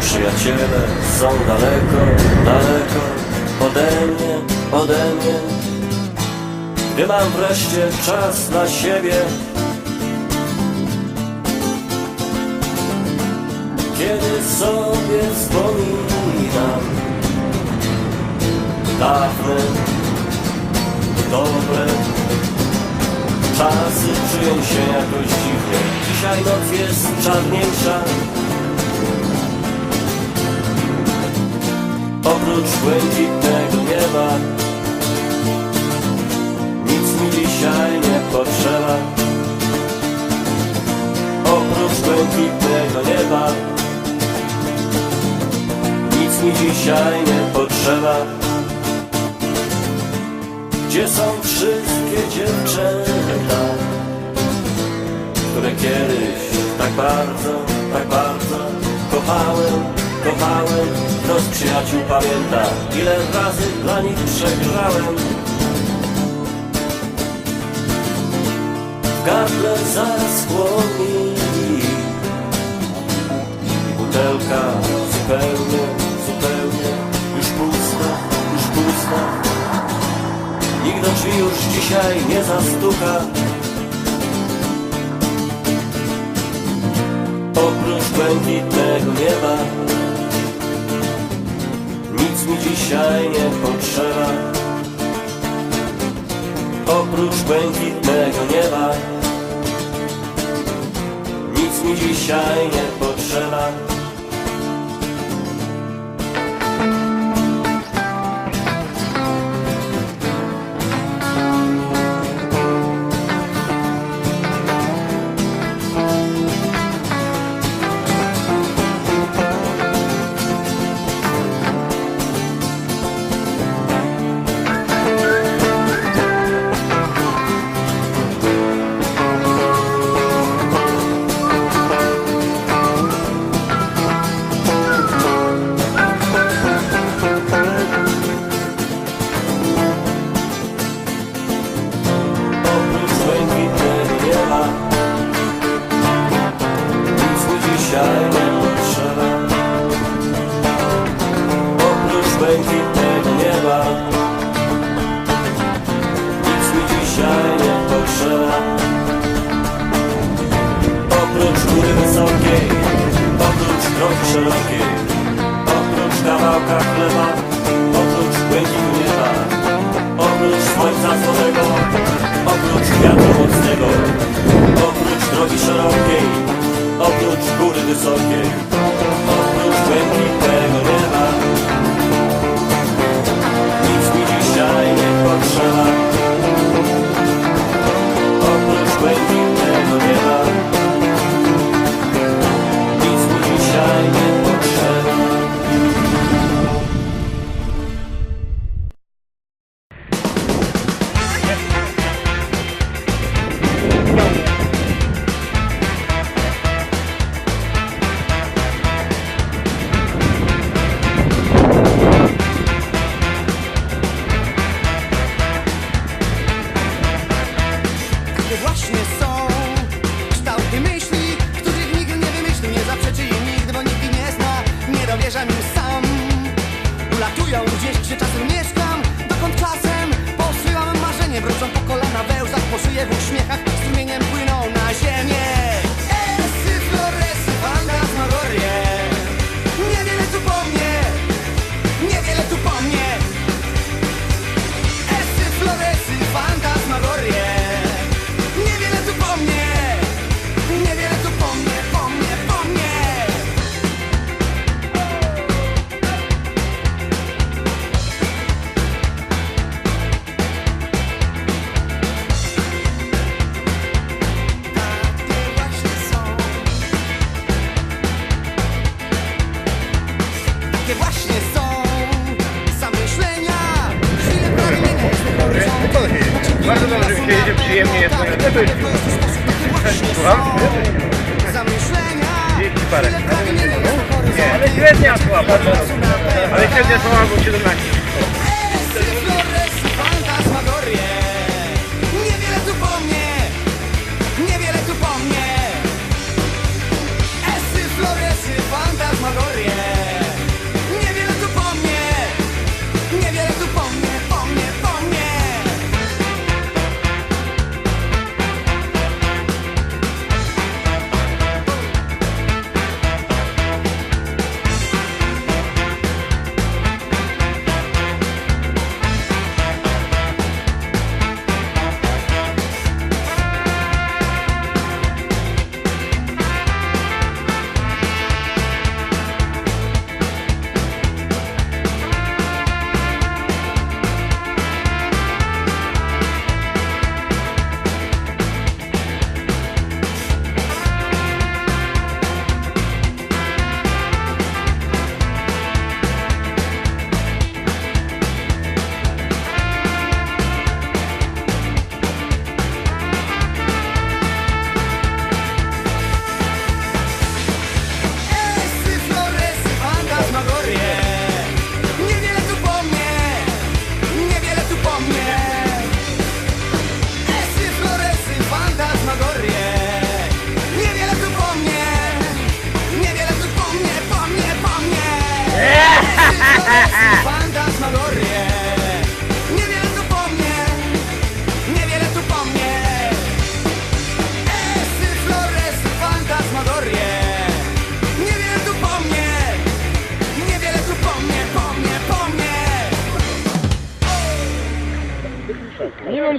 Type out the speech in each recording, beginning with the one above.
Przyjaciele są daleko, daleko ode mnie, ode mnie. Gdy mam wreszcie czas dla siebie Kiedy sobie wspominam Dawne, dobre Czasy czują się jakoś dziwnie. Dzisiaj noc jest czarniejsza. Oprócz błękitnego nieba Nic mi dzisiaj nie potrzeba. Oprócz błękitnego nieba Nic mi dzisiaj nie potrzeba Gdzie są wszystkie dziewczęta Które kiedyś tak bardzo, tak bardzo Kochałem, kochałem? Kto z przyjaciół pamięta Ile razy dla nich przegrałem gardle zaschło mi butelka zupełnie Drzwi już dzisiaj nie zastuka? Oprócz błękitnego nieba Nic mi dzisiaj nie potrzeba. Oprócz błękitnego nieba Nic mi dzisiaj nie potrzeba Słońca złotego Oprócz wiatru mocnego Oprócz drogi szerokiej Oprócz góry wysokiej Oprócz błękitnego właśnie są kształty myśli, których nikt nie wymyślił, nie zaprzeczy im nigdy, bo nikt nie zna. Nie dowierzam im sam. Ulatują gdzieś, gdzie czasem mieszkam, dokąd czasem posyłam marzenie, wrócą po kolana we łzach, po w uśmiechach, strumieniem A ver si el día se va a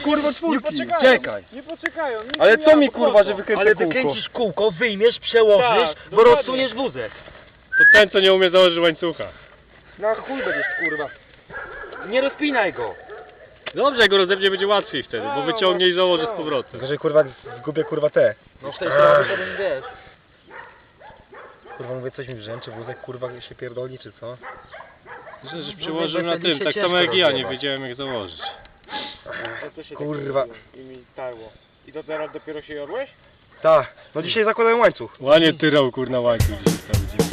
kurwa czwórki. poczekają. Czekaj. Nie poczekają. nic Ale nie co mi kurwa, że wykręcę Ale kółko? wykręcisz kółko, wyjmiesz, przełożysz, Tak, bo dokładnie. rozsuniesz wózek. To ten, co nie umie założyć łańcucha. Na chuj będziesz kurwa. Nie rozpinaj go. Dobrze, jak go rozepnie będzie łatwiej wtedy, bo wyciągnie i założy z powrotem. Że kurwa zgubię kurwa te. No w tej sprawie to bym wiesz. Kurwa mówię coś mi brzęczy, wózek kurwa się pierdoli czy co? Myślę, że No, przełożył na tym, tak samo jak ja, nie wiedziałem jak założyć. Ja też się Kurwa. tak I mi tarło. I to teraz dopiero się jodłeś? Tak, no dzisiaj zakładałem łańcuch. Łanie tyrał kurna łańcuch dzisiaj cały dzień.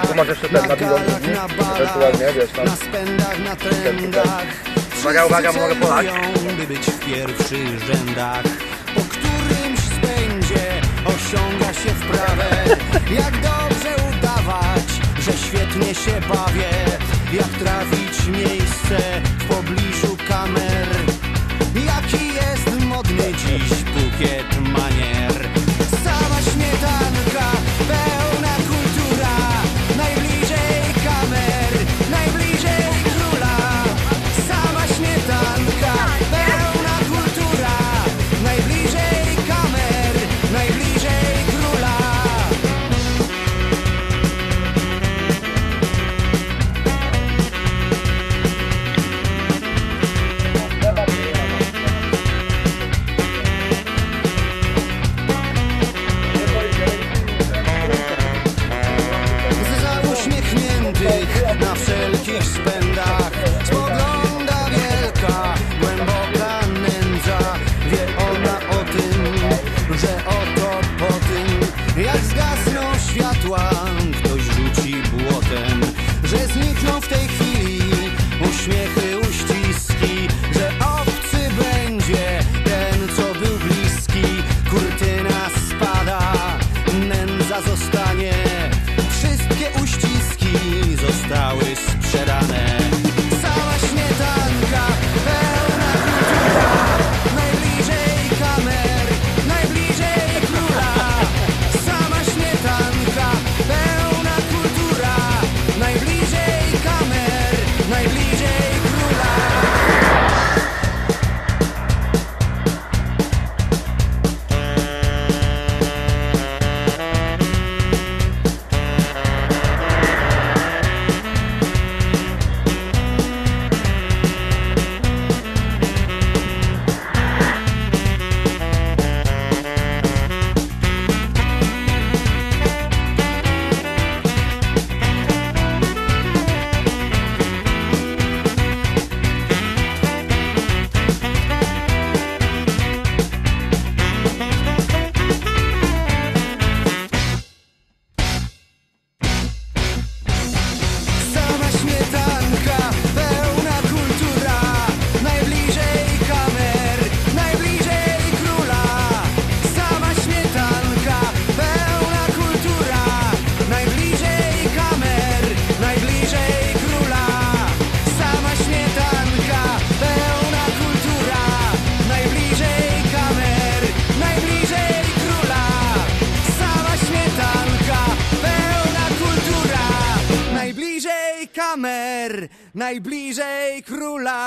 Tu masz jeszcze ten Na Ewentualnie, wiesz, tam. trendach Uwaga, uwaga, mogę polać. by być w pierwszych rzędach Po którymś spędzie osiąga się wprawę Jak dobrze udawać, że świetnie się bawię Jak trafić miejsce w pobliżu najbliżej króla